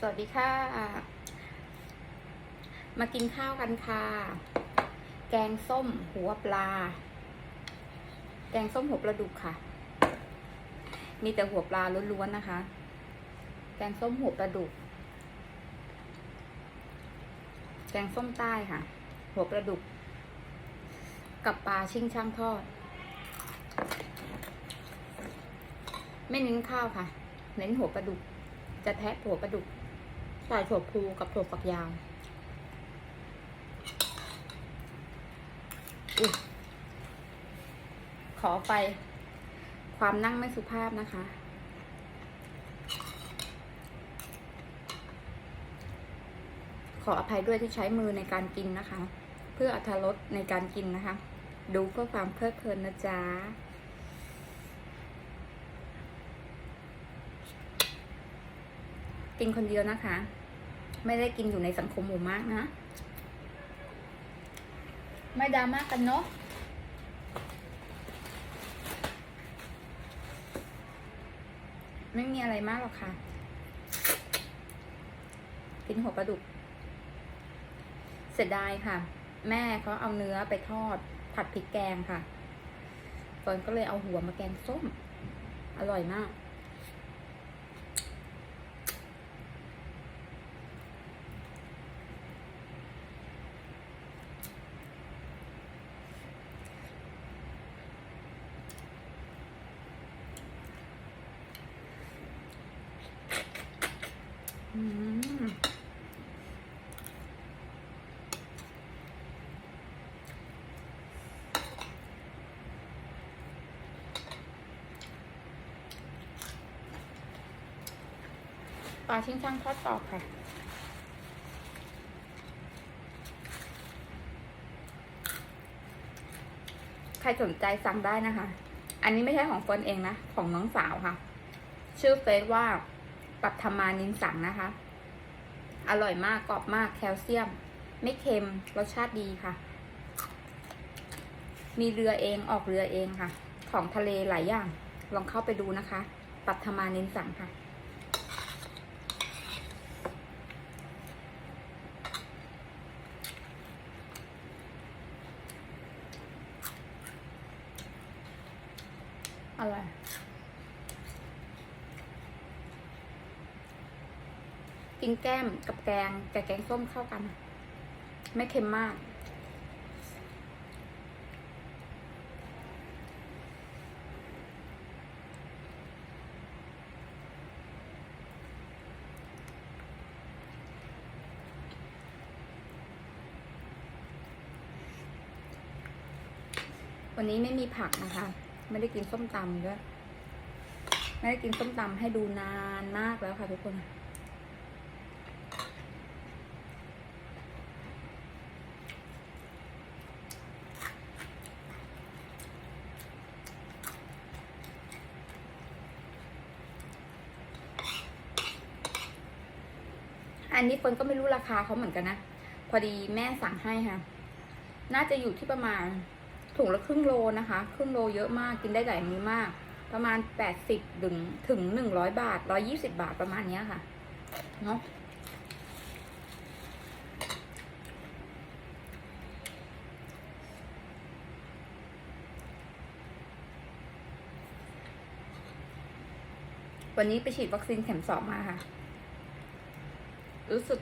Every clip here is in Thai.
สวัสดีค่ะ มากินข้าวกันค่ะ แกงส้มหัวปลา แกงส้มหัวปลาดุกค่ะ มีแต่หัวปลาล้วนๆนะคะ แกงส้มหัวปลาดุก แกงส้มใต้ค่ะ หัวปลาดุก กับปลาชิ่งช่างทอด ไม่เน้นข้าวค่ะ เน้นหัวปลาดุกจะแทะหัวปลาดุก ใส่ถั่วพูกับถั่วฝักยาวอขอไป ความนั่งไม่สุภาพนะคะขออภัยด้วยที่ใช้มือในการกินนะคะ เพื่ออรรถรสในการกินนะคะ ดูเพื่อความเพลิดเพลินนะจ๊ะ กินคนเดียวนะคะ ไม่ได้กินอยู่ในสังคมหมู่มากนะ ไม่ดราม่ากกันเนาะไม่มีอะไรมากหรอกค่ะ กินหัวปลาดุก เสียดายค่ะ แม่เขาเอาเนื้อไปทอด ผัดพริกแกงค่ะเฟิร์นก็เลยเอาหัวมาแกงส้ม อร่อยมาก ปลาชิ้นช่างทอดกรอบค่ะ ใครสนใจสั่งได้นะคะ อันนี้ไม่ใช่ของเฟิร์นเองนะ ของน้องสาวค่ะ ชื่อเฟซว่า ปัทมานินสังนะคะ อร่อยมากกรอบมากแคลเซียม ไม่เค็มรสชาติดีค่ะ มีเรือเองออกเรือเองค่ะ ของทะเลหลายอย่าง ลองเข้าไปดูนะคะ ปัทมานินสังค่ะอร่อย กินแก้มกับแกงกับแกงส้มเข้ากัน ไม่เค็มมาก วันนี้ไม่มีผักนะคะ ไม่ได้กินส้มตำด้วยไม่ได้กินส้มตำให้ดูนานมากแล้วค่ะทุกคน อันนี้เฟิร์นก็ไม่รู้ราคาเขาเหมือนกันนะ พอดีแม่สั่งให้ค่ะ น่าจะอยู่ที่ประมาณถุงละครึ่งโลนะคะ ครึ่งโลเยอะมากกินได้หลายมื้อมาก ประมาณแปดสิบถึงถึงหนึ่งร้อยบาทร้อยี่สิบาทประมาณเนี้ยค่ะเนาะวันนี้ไปฉีดวัคซีนเข็มสองมาค่ะ รู้สึก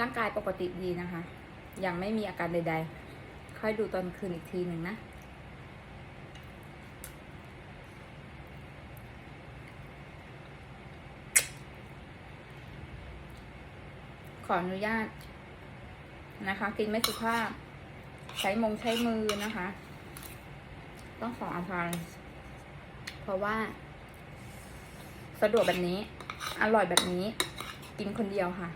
ร่างกายปกติดีนะคะ ยังไม่มีอาการใด ๆ ค่อยดูตอนคืนอีกทีหนึ่งนะขออนุญาตนะคะ กินไม่สุภาพ ใช้มงใช้มือนะคะ ต้องขออภัยเพราะว่า สะดวกแบบนี้ อร่อยแบบนี้ กินคนเดียวค่ะ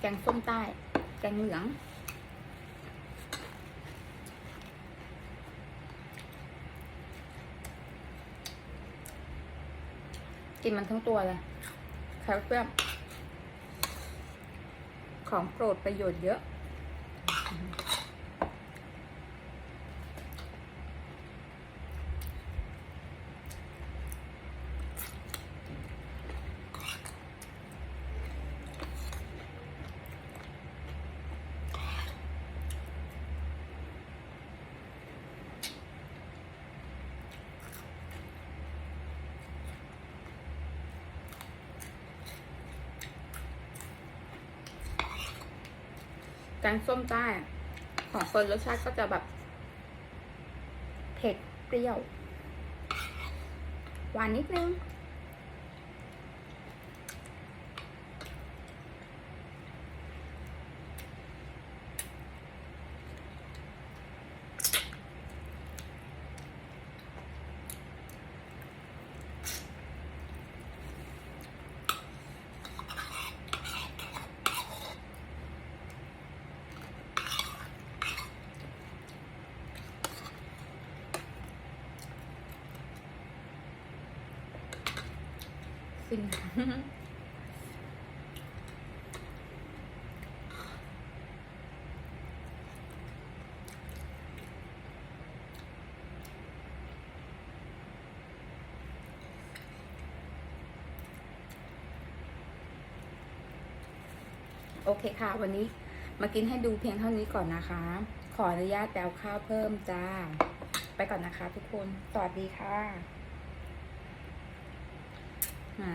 แกงส้มใต้ แกงเหลือง กินมันทั้งตัวเลยแคลเซียมของโปรดประโยชน์เยอะ แกงส้มใต้อะของคนรสชาติก็จะแบบ เผ็ดเปรี้ยว หวานนิดนึง ฟินโอเคค่ะ วันนี้มากินให้ดูเพียงเท่านี้ก่อนนะคะ ขออนุญาตแปลข้าวเพิ่มจ้า ไปก่อนนะคะทุกคน สวัสดีค่ะ หา